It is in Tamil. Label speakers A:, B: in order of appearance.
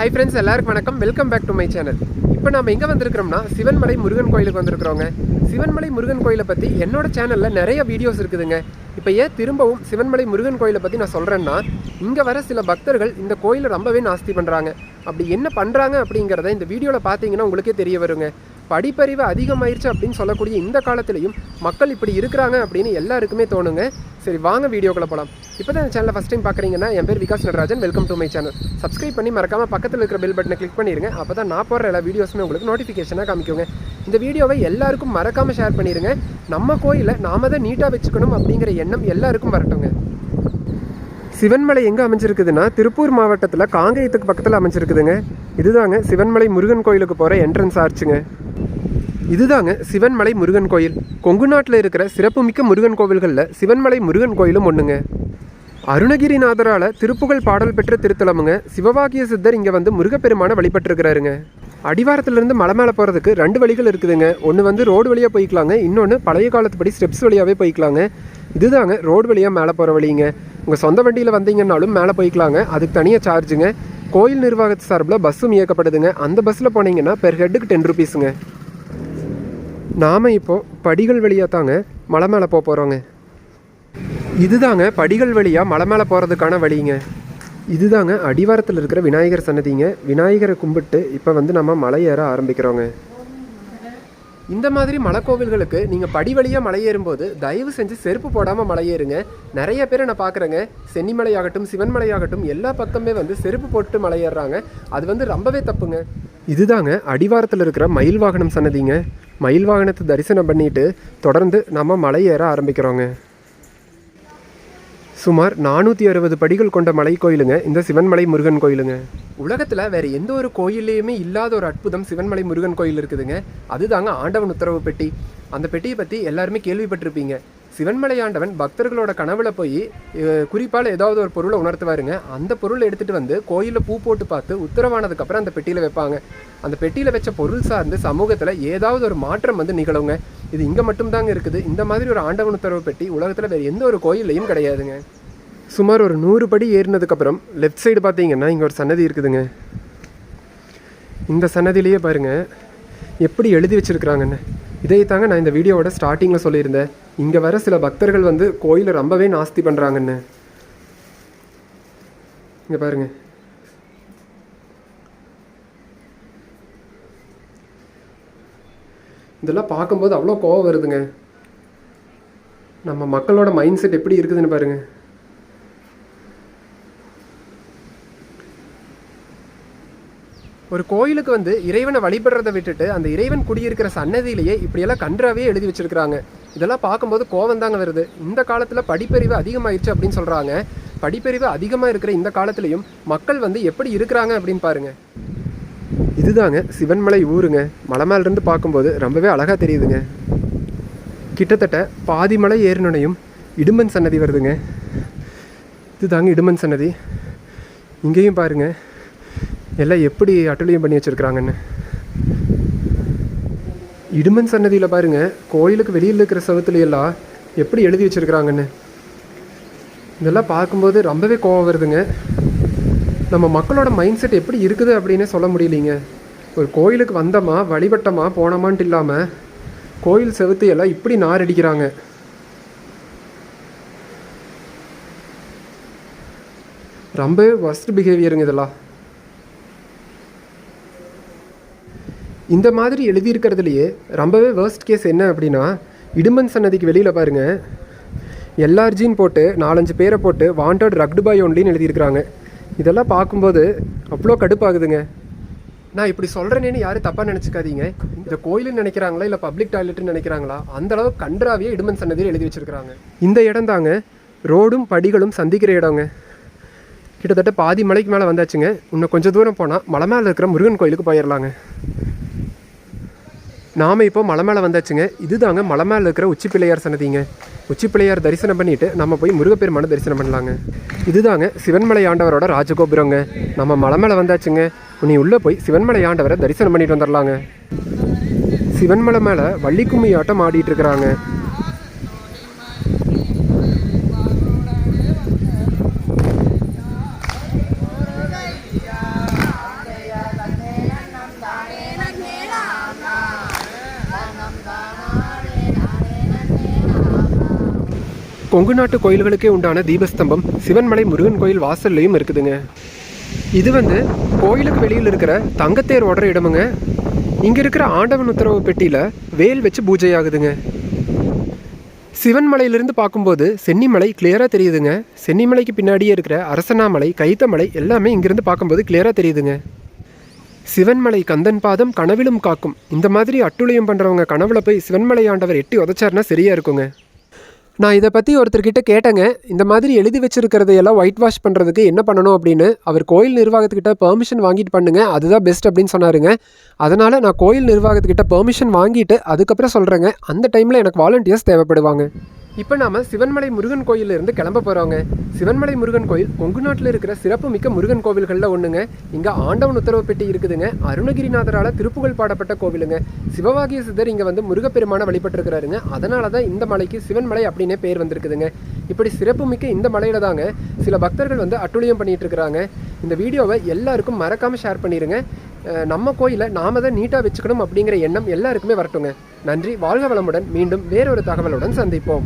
A: ஹை ஃப்ரெண்ட்ஸ் எல்லாருக்கும் வணக்கம். Welcome back to my channel இப்போ நம்ம எங்கே வந்திருக்கிறோம்னா சிவன்மலை முருகன் கோயிலுக்கு வந்திருக்கிறோங்க. சிவன்மலை முருகன் கோயிலை பற்றி என்னோட சேனலில் நிறைய வீடியோஸ் இருக்குதுங்க. இப்போ ஏன் திரும்பவும் சிவன்மலை முருகன் கோயிலை பற்றி நான் சொல்கிறேன்னா இங்கே வர சில பக்தர்கள் இந்த கோயிலை ரொம்பவே நாஸ்தி பண்ணுறாங்க அப்படி என்ன பண்ணுறாங்க அப்படிங்கிறத இந்த வீடியோவில் பார்த்தீங்கன்னா உங்களுக்கே தெரிய வருங்க. படிப்பறிவு அதிகமாயிருச்சு அப்படின்னு சொல்லக்கூடிய இந்த காலத்துலேயும் மக்கள் இப்படி இருக்கிறாங்க அப்படின்னு எல்லாருக்குமே தோணுங்க. சரி வாங்க வீடியோக்களை போகலாம் இப்போ தான் சேனலை ஃபஸ்ட் டைம் பார்க்குறீங்கன்னா என் பேர் Vikas Natarajan. Welcome to my channel subscribe பண்ணி மறக்காமல் பக்கத்தில் இருக்கிற பெல் பட்டனை கிளிக் பண்ணிடுங்க அப்போ தான் நான் போடுற எல்லா வீடியோஸுமே உங்களுக்கு நோட்டிஃபிகேஷனாக காமிக்குங்க. இந்த வீடியோவை எல்லாருக்கும் மறக்காமல் ஷேர் பண்ணிடுங்க நம்ம கோயிலை நாம தான் நீட்டாக வச்சுக்கணும் அப்படிங்கிற எண்ணம் எல்லாருக்கும் வரட்டுங்க. சிவன்மலை எங்கே அமைஞ்சிருக்குதுன்னா திருப்பூர் மாவட்டத்தில் காங்கேயத்துக்கு பக்கத்தில் அமைஞ்சிருக்குதுங்க. இதுதாங்க சிவன்மலை முருகன் கோயிலுக்கு போகிற என்ட்ரன்ஸ் ஆர்ச்சுங்க இதுதாங்க சிவன்மலை முருகன் கோயில். கொங்கு நாட்டில் இருக்கிற சிறப்புமிக்க முருகன் கோவில்களில் சிவன்மலை முருகன் கோயிலும் ஒன்றுங்க அருணகிரிநாதரால் திருப்புகழ் பாடல் பெற்ற திருத்தலமுங்க சிவவாகிய சித்தர் இங்கே வந்து முருகப்பெருமானை வழிபட்டிருக்கிறாருங்க. அடிவாரத்திலிருந்து மலை மேலே போகிறதுக்கு ரெண்டு வழிகள் இருக்குதுங்க. ஒன்று வந்து ரோடு வழியாக போய்க்கலாங்க. இன்னொன்று பழைய காலத்துப்படி ஸ்டெப்ஸ் வழியாகவே போய்க்கலாங்க. இதுதாங்க ரோடு வழியாக மேலே போகிற வழிங்க. உங்கள் சொந்த வண்டியில் வந்தீங்கன்னாலும் மேலே போய்க்கலாங்க. அதுக்கு தனியாக சார்ஜுங்க. கோயில் நிர்வாகத்து சார்பில் பஸ்ஸும் இயக்கப்படுதுங்க. அந்த பஸ்ஸில் போனீங்கன்னா பெர் ஹெட்டுக்கு டென் ருபீஸுங்க நாம் இப்போது படிகள் வழியாக தாங்க மலை மேலே போக போகிறோங்க இதுதாங்க படிகள் வழியாக மலை மேலே போகிறதுக்கான வழிங்க. இதுதாங்க அடிவாரத்தில் இருக்கிற விநாயகர் சன்னதிங்க. விநாயகரை கும்பிட்டு இப்போ வந்து நம்ம மலை ஏற ஆரம்பிக்கிறோங்க. இந்த மாதிரி மலைக்கோவில்களுக்கு நீங்கள் படி வழியாக மலை ஏறும்போது தயவு செஞ்சு செருப்பு போடாமல் மலை ஏறுங்க. நிறைய பேரை நான் பார்க்குறேங்க சென்னிமலையாகட்டும் சிவன்மலையாகட்டும் எல்லா பக்கமே வந்து செருப்பு போட்டு மலை ஏறுறாங்க. அது வந்து ரொம்பவே தப்புங்க. இதுதாங்க அடிவாரத்தில் இருக்கிற மயில் வாகனம் சன்னதிங்க. மயில் வாகனத்தை தரிசனம் பண்ணிட்டு தொடர்ந்து நம்ம மலை ஏற ஆரம்பிக்கிறோங்க. சுமார் நானூற்றி அறுபது படிகள் கொண்ட மலை கோயிலுங்க. இந்த சிவன்மலை முருகன் கோயிலுங்க. உலகத்தில் வேறு எந்த ஒரு கோயில்லையுமே இல்லாத ஒரு அற்புதம் சிவன்மலை முருகன் கோயில் இருக்குதுங்க. அதுதாங்க ஆண்டவன் உத்தரவு பெட்டி. அந்த பெட்டியை பற்றி எல்லாருமே கேள்விப்பட்டிருப்பீங்க. சிவன்மலையாண்டவன் பக்தர்களோட கனவுல போய் குறிப்பால் ஏதாவது ஒரு பொருளை உணர்த்துவாருங்க. அந்த பொருளை எடுத்துகிட்டு வந்து கோயிலில் பூ போட்டு பார்த்து உத்தரவானதுக்கப்புறம் அந்த பெட்டியில் வைப்பாங்க. அந்த பெட்டியில் வச்ச பொருள் சார்ந்து சமூகத்தில் ஏதாவது ஒரு மாற்றம் வந்து நிகழுங்க. இது இங்கே மட்டும்தாங்க இருக்குது. இந்த மாதிரி ஒரு ஆண்டவன் உத்தரவு பெட்டி உலகத்தில் வேறு எந்த ஒரு கோயில்லையும் கிடையாதுங்க. சுமார் ஒரு நூறு படி ஏறினதுக்கப்புறம் லெஃப்ட் சைடு பார்த்தீங்கன்னா இங்கே ஒரு சன்னதி இருக்குதுங்க. இந்த சன்னதியிலேயே பாருங்கள் எப்படி எழுதி வச்சுருக்குறாங்கன்னு. இதை தாங்க நான் இந்த வீடியோவோட ஸ்டார்டிங்கில் சொல்லியிருந்தேன். இங்கே வர சில பக்தர்கள் வந்து கோயிலை ரொம்பவே நாஸ்தி பண்ணுறாங்கன்னு இங்கே பாருங்க. இதெல்லாம் பார்க்கும்போது அவ்வளோ கோவம் வருதுங்க. நம்ம மக்களோட மைண்ட் செட் எப்படி இருக்குதுன்னு பாருங்கள் ஒரு கோயிலுக்கு வந்து இறைவனை வழிபடுறதை விட்டுட்டு அந்த இறைவன் குடியிருக்கிற சன்னதியிலேயே இப்படியெல்லாம் கன்றாவே எழுதி வச்சிருக்கிறாங்க. இதெல்லாம் பார்க்கும்போது கோவம் தாங்க வருது. இந்த காலத்தில் படிப்பறிவு அதிகமாயிருச்சு அப்படின்னு சொல்கிறாங்க படிப்பறிவு அதிகமாக இருக்கிற இந்த காலத்துலேயும் மக்கள் வந்து எப்படி இருக்கிறாங்க அப்படின்னு பாருங்க. இதுதாங்க சிவன்மலை ஊருங்க. மலை மேலேருந்து பார்க்கும்போது ரொம்பவே அழகாக தெரியுதுங்க. கிட்டத்தட்ட பாதி மலை ஏறினோனையும் இடுமன் சன்னதி வருதுங்க. இதுதாங்க இடுமன் சன்னதி. இங்கேயும் பாருங்க. எல்லாம் எப்படி அட்டுழியம் பண்ணி வச்சுருக்குறாங்கன்னு? இடுமன் சன்னதியில் பாருங்க கோயிலுக்கு வெளியில் இருக்கிற செவத்துல எல்லாம் எப்படி எழுதி வச்சுருக்குறாங்கன்னு. இதெல்லாம் பார்க்கும்போது ரொம்பவே கோவம் வருதுங்க. நம்ம மக்களோட மைண்ட் செட் எப்படி இருக்குது அப்படின்னே சொல்ல முடியலைங்க. ஒரு கோயிலுக்கு வந்தோமா வழிபட்டோமா போனோமான்ட்டு இல்லாமல் கோயில் செவுத்து எல்லாம் இப்படி நார் அடிக்கிறாங்க ரொம்பவே ஒஸ்ட் பிஹேவியருங்க இதெல்லாம். இந்த மாதிரி எழுதியிருக்கிறதுலையே ரொம்பவே வேர்ஸ்ட் கேஸ் என்ன அப்படின்னா இடுமன் சன்னதிக்கு வெளியில் பாருங்கள் எல்ஆர்ஜின்னு போட்டு நாலஞ்சு பேரை போட்டு வாண்டட் ரக்டு பாய் ஒன்லின்னு எழுதியிருக்கிறாங்க. இதெல்லாம் பார்க்கும்போது அவ்வளோ கடுப்பாகுதுங்க. நான் இப்படி சொல்கிறேனேன்னு யாரும் தப்பாக நினச்சிக்காதீங்க. இந்த கோயிலுன்னு நினைக்கிறாங்களா இல்லை பப்ளிக் டாய்லெட்னு நினைக்கிறாங்களா அந்தளவுக்கு கன்றாவே இடுமன் சன்னதியில் எழுதி வச்சுருக்கிறாங்க. இந்த இடம் தாங்க ரோடும் படிகளும் சந்திக்கிற இடங்க. கிட்டத்தட்ட பாதி மலைக்கு மேலே வந்தாச்சுங்க. இன்னும் கொஞ்சம் தூரம் போனால் மலை மேலே இருக்கிற முருகன் கோயிலுக்கு போயிடலாங்க நாம் இப்போ மலை மேலே வந்தாச்சுங்க. இதுதாங்க மலை மேலே இருக்கிற உச்சி பிள்ளையார் சன்னதிங்க. உச்சி பிள்ளையார் தரிசனம் பண்ணிவிட்டு நம்ம போய் முருகப்பெருமானை தரிசனம் பண்ணலாங்க. இதுதாங்க சிவன்மலை ஆண்டவரோட ராஜகோபுரங்க. நம்ம மலை மேலே வந்தாச்சுங்க. நீ உள்ளே போய் சிவன்மலை ஆண்டவரை தரிசனம் பண்ணிட்டு வந்துடலாங்க சிவன்மலை மேலே வள்ளிக்கும்மி ஆட்டம் ஆடிட்டு இருக்கிறாங்க. கொங்கு நாட்டு கோயில்களுக்கே உண்டான தீபஸ்தம்பம் சிவன்மலை முருகன் கோயில் வாசல்லையும் இருக்குதுங்க. இது வந்து கோயிலுக்கு வெளியில் இருக்கிற தங்கத்தேர் ஓடுற இடமுங்க. இங்கே இருக்கிற ஆண்டவன் உத்தரவு பெட்டியில் வேல் வச்சு பூஜை ஆகுதுங்க சிவன்மலையிலிருந்து பார்க்கும்போது சென்னிமலை கிளியராக தெரியுதுங்க. சென்னிமலைக்கு பின்னாடியே இருக்கிற அரசனாமலை கைத்தமலை எல்லாமே இங்கிருந்து பார்க்கும்போது கிளியராக தெரியுதுங்க. சிவன்மலை கந்தன் பாதம் கனவிலும் காக்கும். இந்த மாதிரி அட்டுழியம் பண்ணுறவங்க கனவுல போய் சிவன்மலை ஆண்டவர் எட்டி உதச்சார்னா சரியாக இருக்குங்க. நான் இதை பற்றி ஒருத்தர்கிட்ட கேட்டேங்க. இந்த மாதிரி எழுதி வச்சிருக்கிறதையெல்லாம் ஒயிட் வாஷ் பண்ணுறதுக்கு என்ன பண்ணணும் அப்படின்னு அவர் கோயில் நிர்வாகத்துக்கிட்ட பெர்மிஷன் வாங்கிட்டு பண்ணுங்க அதுதான் பெஸ்ட் அப்படின்னு சொன்னாருங்க. அதனால் நான் கோயில் நிர்வாகத்துக்கிட்ட பெர்மிஷன் வாங்கிட்டு அதுக்கப்புறம் சொல்கிறேங்க அந்த டைமில் எனக்கு வாலண்டியர்ஸ் தேவைப்படுவாங்க. இப்போ நாம் சிவன்மலை முருகன் கோயிலிருந்து கிளம்ப போகிறோங்க சிவன்மலை முருகன் கோயில் கொங்கு நாட்டில் இருக்கிற சிறப்பு மிக்க முருகன் கோவில்களில் ஒன்றுங்க இங்கே ஆண்டவன் உத்தரவு பெட்டி இருக்குதுங்க. அருணகிரிநாதரால் திருப்புகழ் பாடப்பட்ட கோவிலுங்க. சிவவாகிய சித்தர் இங்கே வந்து முருகப்பெருமானை வழிபட்டிருக்கிறாருங்க. அதனால தான் இந்த மலைக்கு சிவன்மலை அப்படின்னே பேர் வந்திருக்குதுங்க. இப்படி சிறப்பு மிக்க இந்த மலையில் தாங்க சில பக்தர்கள் வந்து அட்டுழியம் பண்ணிகிட்டு இருக்கிறாங்க. இந்த வீடியோவை எல்லாருக்கும் மறக்காமல் ஷேர் பண்ணிடுங்க நம்ம கோயிலை நாம தான் நீட்டாக வச்சுக்கணும் அப்படிங்கிற எண்ணம் எல்லாருக்குமே வரட்டுங்க. நன்றி. வாழ்க வளமுடன். மீண்டும் வேறொரு தகவலுடன் சந்திப்போம்.